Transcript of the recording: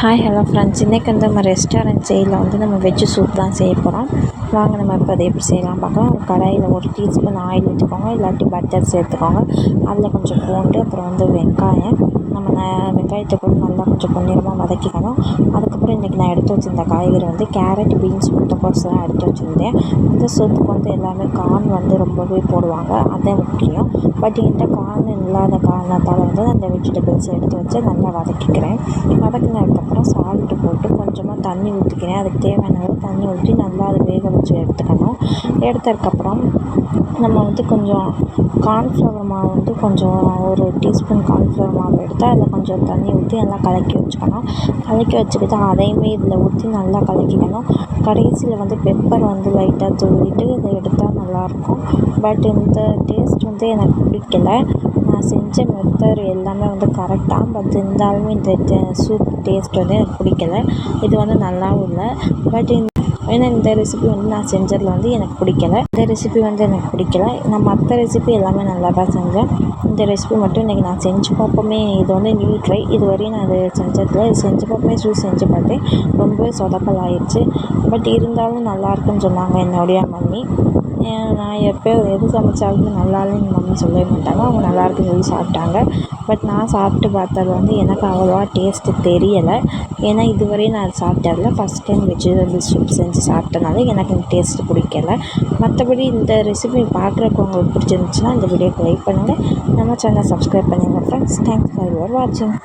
Hi hello friends இன்றைக்கி வந்து நம்ம ரெஸ்டாரண்ட் சைடில் வந்து நம்ம வெஜ்ஜு சூப் தான் செய்ய போகிறோம் வாங்க நம்ம இப்போ அதை எப்படி செய்யலாம் பார்க்கலாம். ஒரு கடாயில் ஒரு டீஸ்பூன் ஆயில் ஊற்றிக்கோங்க இல்லாட்டி பட்டர் சேர்த்துக்கோங்க. அதில் கொஞ்சம் பூண்டு அப்புறம் வந்து வெங்காயம். நம்ம வெங்காயத்தை கூட நல்லா கொஞ்சம் பொன்னிறமாக வதக்கிக்கணும். அதுக்கப்புறம் இன்றைக்கி நான் எடுத்து வச்சிருந்த காய்கறி வந்து கேரட் பீன்ஸ் முட்டைக்கோஸ் தான் எடுத்து வச்சுருந்தேன். இந்த சூப்புக்கு வந்து எல்லாமே கார்ன் வந்து ரொம்பவே போடுவாங்க. அதுதான் முக்கியம். பட் என்கிட்ட கார்ன் இல்லாத காரணத்தால் வந்து அந்த வெஜிடபிள்ஸ் எடுத்து வச்சு நல்லா வதக்கிக்கிறேன். வதக்கினதுக்கப்புறம் சால்ட்டு போட்டு கொஞ்சமாக தண்ணி ஊற்றிக்கிறேன் அதுக்கு தேவையான தண்ணி ஊற்றி நல்லா அது வேக கொஞ்சம் எடுத்துக்கணும். எடுத்ததுக்கப்புறம் நம்ம வந்து கொஞ்சம் கார்ன்ஃப்ளவர் மாவு வந்து கொஞ்சம் ஒரு டீஸ்பூன் கார்ன்ஃப்ளவர் மாவு எடுத்து அதில் கொஞ்சம் தண்ணி ஊற்றி நல்லா கலக்கி வச்சுக்கணும். கலக்கி வச்சுக்கிட்டு அதையுமே இதில் ஊற்றி நல்லா கலக்கிக்கணும். கடைசியில் வந்து பெப்பர் வந்து லைட்டாக தூவிட்டு இதை எடுத்தால் நல்லாயிருக்கும். பட் இந்த டேஸ்ட் வந்து எனக்கு பிடிக்கல. நான் செஞ்ச மெத்தட் எல்லாமே வந்து கரெக்டாக பட் இருந்தாலுமே இந்த சூப் டேஸ்ட் வந்து எனக்கு பிடிக்கல. இது வந்து நல்லாவும் இல்லை. பட் ஏன்னா இந்த ரெசிபி வந்து நான் செஞ்சதில் வந்து எனக்கு பிடிக்கல. இந்த ரெசிபி வந்து எனக்கு பிடிக்கல. நான் மற்ற ரெசிபி எல்லாமே நல்லா தான் செஞ்சேன். இந்த ரெசிபி மட்டும் இன்றைக்கி நான் செஞ்சு பார்ப்போமே. இது வந்து நியூ ட்ரை இது வரையும் நான் அது செஞ்சதில் இது செஞ்சு பார்ப்போமே ஜூஸ் செஞ்சு பார்த்தேன். ரொம்பவே சொதப்பல் ஆயிடுச்சு பட் இருந்தாலும் நல்லாயிருக்குன்னு சொன்னாங்க என்னுடைய மம்மி. நான் எப்போ எது சமைச்சாலும் நல்லா இல்லைன்னு மம்மி சொல்லவே மாட்டாங்க. அவங்க நல்லா இருக்குன்னு சொல்லி சாப்பிட்டாங்க. பட் நான் சாப்பிட்டு பார்த்தது வந்து எனக்கு அவ்வளோவா டேஸ்ட்டு தெரியலை. ஏன்னா இதுவரையும் நான் சாப்பிட்டதில்ல. ஃபஸ்ட் டைம் வெஜிடபிள் சூப் செஞ்சு சாப்பிட்டனால எனக்கு இந்த டேஸ்ட்டு பிடிக்கல. மற்றபடி இந்த ரெசிபி பார்க்குறக்கு உங்களுக்கு பிடிச்சிருந்துச்சுன்னா இந்த வீடியோக்கு லைக் பண்ணுங்கள் நம்ம சேனல் சப்ஸ்கிரைப் பண்ணுங்கள் ஃப்ரெண்ட்ஸ் தேங்க்ஸ் ஃபார் யுவர் வாட்சிங்